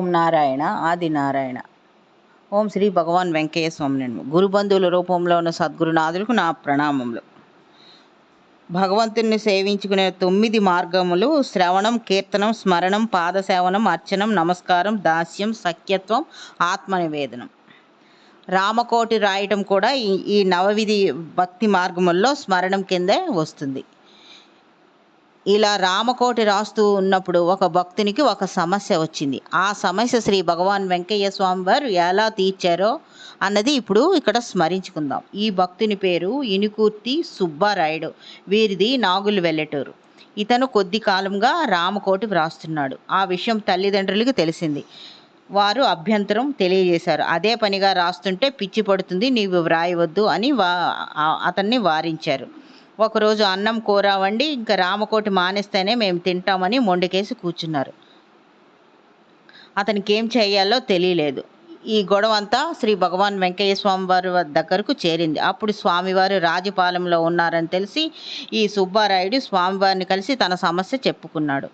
ఓం నారాయణ ఆది నారాయణ. ఓం శ్రీ భగవాన్ వెంకయ్య స్వామి నేను గురుబంధువుల రూపంలో ఉన్న సద్గురునాథులకు నా ప్రణామములు. భగవంతుని సేవించుకునే తొమ్మిది మార్గములు శ్రవణం కీర్తనం స్మరణం పాదసేవనం అర్చనం నమస్కారం దాస్యం సఖ్యత్వం ఆత్మనివేదనం. రామకోటి రాయటం కూడా ఈ ఈ నవవిధి భక్తి మార్గముల్లో స్మరణం కిందే వస్తుంది. ఇలా రామకోటి రాస్తూ ఉన్నప్పుడు ఒక భక్తునికి ఒక సమస్య వచ్చింది. ఆ సమస్య శ్రీ భగవాన్ వెంకయ్య స్వామి వారు ఎలా తీర్చారో అన్నది ఇప్పుడు ఇక్కడ స్మరించుకుందాం. ఈ భక్తుని పేరు ఇనుకూర్తి సుబ్బారాయుడు. వీరిది నాగులు వెళ్ళటూరు ఇతను కొద్ది కాలంగా రామకోటి వ్రాస్తున్నాడు. ఆ విషయం తల్లిదండ్రులకు తెలిసింది. వారు అభ్యంతరం తెలియజేశారు. అదే పనిగా రాస్తుంటే పిచ్చి పడుతుంది నీవు వ్రాయవద్దు అని వా అతన్ని వారించారు. ఒకరోజు అన్నం కూర వండి ఇంకా రామకోటి మానేస్తేనే మేము తింటామని మొండికేసి కూర్చున్నారు. అతనికి ఏం చేయాలో తెలియలేదు. ఈ గొడవ అంతా శ్రీ భగవాన్ వెంకయ్య స్వామి వారి దగ్గరకు చేరింది. అప్పుడు స్వామివారు రాజపాలెంలో ఉన్నారని తెలిసి ఈ సుబ్బారాయుడు స్వామివారిని కలిసి తన సమస్య చెప్పుకున్నాడు.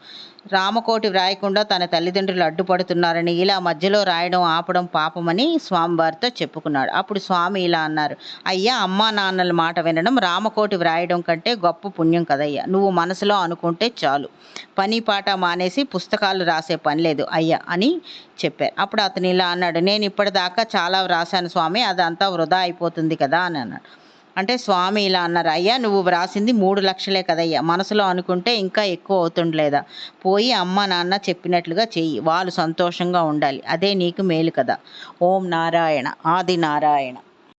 రామకోటి వ్రాయకుండా తన తల్లిదండ్రులు అడ్డుపడుతున్నారని ఇలా మధ్యలో రాయడం ఆపడం పాపమని స్వామివారితో చెప్పుకున్నాడు. అప్పుడు స్వామి ఇలా అన్నారు అయ్యా అమ్మా నాన్నల మాట వినడం రామకోటి వ్రాయడం కంటే గొప్ప పుణ్యం కదయ్యా. నువ్వు మనసులో అనుకుంటే చాలు. పని పాట మానేసి పుస్తకాలు రాసే పని లేదు అయ్యా అని చెప్పారు. అప్పుడు అతను ఇలా అన్నాడు నేను ఇప్పటిదాకా చాలా వ్రాసాను స్వామి అదంతా వృధా అయిపోతుంది కదా అని అన్నాడు. అంటే స్వామి ఇలా అన్నారు అయ్యా నువ్వు వ్రాసింది మూడు లక్షలే కదయ్యా. మనసులో అనుకుంటే ఇంకా ఎక్కువ అవుతుండలేదా? పోయి అమ్మ నాన్న చెప్పినట్లుగా చెయ్యి. వాళ్ళు సంతోషంగా ఉండాలి. అదే నీకు మేలు కదా. ఓం నారాయణ ఆది నారాయణ.